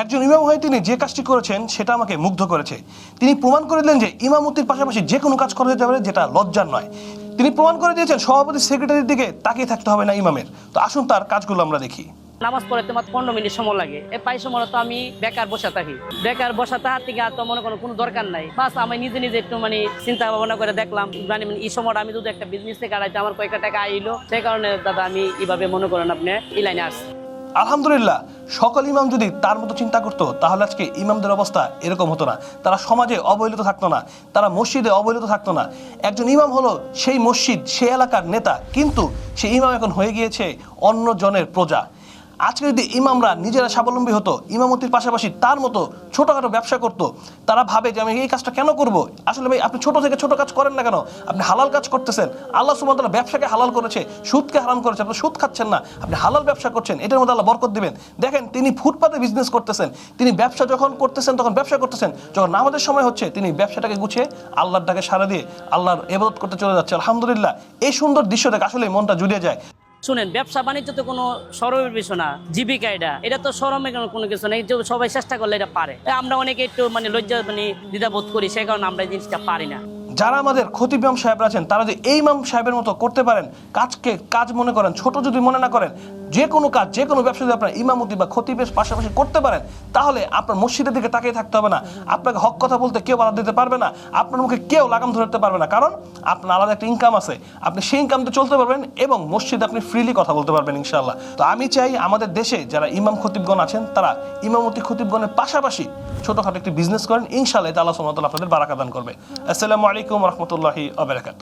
একজন ইমাম হয়ে তিনি যে কাজটি করেছেন, সেটা আমাকে মুগ্ধ করেছে। তিনি প্রমাণ করে দিলেন যে ইমামতির পাশাপাশি যে কোনো কাজ করা যেতে পারে, যেটা লজ্জার নয়। তিনি প্রমাণ করে দিয়েছেন, সভাপতি সেক্রেটারির দিকে তাকিয়ে থাকতে হবে না ইমামের। তো আসুন তার কাজগুলো আমরা দেখি। নামাজ পড়াতে মাত্র পনেরো মিনিট সময় লাগে। এই পাই সময় তো আমি বেকার বসে থাকি। বেকার বসা তাহার থেকে আর তো মনে কোনো কোনো দরকার নাই। বাস আমি নিজে নিজে একটু মানে চিন্তা ভাবনা করে দেখলাম মানে এই সময়টা আমি যদি একটা বিজনেস থেকে আড়াইতে আমার কয়েকটা টাকা আইলো, সেই কারণে দাদা আমি এইভাবে মনে করেন আপনি এই লাইনে আসছি। আলহামদুলিল্লাহ, সকল ইমাম যদি তার মতো চিন্তা করতো, তাহলে আজকে ইমামদের অবস্থা এরকম হতো না। তারা সমাজে অবহেলিত থাকতো না, তারা মসজিদে অবহেলিত থাকতো না। একজন ইমাম হলো সেই মসজিদ, সে এলাকার নেতা, কিন্তু সে ইমাম এখন হয়ে গিয়েছে অন্য জনের প্রজা। আজকে যদি ইমামরা নিজেরা স্বাবলম্বী হতো, ইমামতির পাশাপাশি তার মতো ছোটখাটো ব্যবসা করতো, তারা ভাবে যে আমি এই কাজটা কেন করব? আসলে ভাই, আপনি ছোট থেকে ছোট কাজ করেন না কেন? আপনি হালাল কাজ করতেছেন। আল্লাহ সুমতলা ব্যবসাকে হালাল করেছে, সুদকে হারাম করেছে, আপনি সুদ খাচ্ছেন না। আপনি হালাল ব্যবসা করছেন, এটার মধ্যে আল্লাহ বরকত দিবেন। দেখেন, তিনি ফুটপাতে বিজনেস করতেছেন, তিনি ব্যবসা যখন করতেছেন, তখন ব্যবসা করতেছেন, যখন নামাজের সময় হচ্ছে, তিনি ব্যবসাটাকে গুছিয়ে আল্লাহর ডাকে সারা দিয়ে আল্লাহর এবাদত করতে চলে যাচ্ছে। আলহামদুলিল্লাহ, এই সুন্দর দৃশ্য দেখে আসলে মনটা জুড়িয়ে যায়। শুনেন, ব্যবসা বাণিজ্য তো কোনো সরমের বিষয় না জীবিকা এটা এটা তো সরমের কোনো- কিছু নেই, যে সবাই চেষ্টা করলে এটা পারে। আমরা অনেকে একটু মানে লজ্জা মানে দ্বিধাবোধ করি, সে কারণে আমরা এই জিনিসটা পারি না। যারা আমাদের খতিব ইমাম সাহেবরা আছেন, তারা যে এই ইমাম সাহেবের মতো করতে পারেন, কাজকে কাজ মনে করেন, ছোট যদি মনে না করেন, যে কোনো কাজ, যে কোনো ব্যবসা যদি আপনার ইমামতি বা খতিবের পাশাপাশি করতে পারেন, তাহলে আপনার মসজিদের দিকে তাকিয়ে থাকতে হবে না। আপনাকে হক কথা বলতে কেউ বাধা দিতে পারবে না, আপনার মুখে কেউ লাগাম ধরতে পারবে না। কারণ আপনার আলাদা একটা ইনকাম আছে, আপনি সেই ইনকামতে চলতে পারবেন এবং মসজিদে আপনি ফ্রিলি কথা বলতে পারবেন ইনশাল্লাহ তো আমি চাই আমাদের দেশে যারা ইমাম খতিবগণ আছেন, তারা ইমামতি খতিবগণের পাশাপাশি ছোটখাটো একটি বিজনেস করেন, ইনশাআল্লাহ এটা আল্লাহ আপনাদের বারাকা দান করবে। আসসালামু আলাইকুম রহমতুল্লাহি আবরাকাত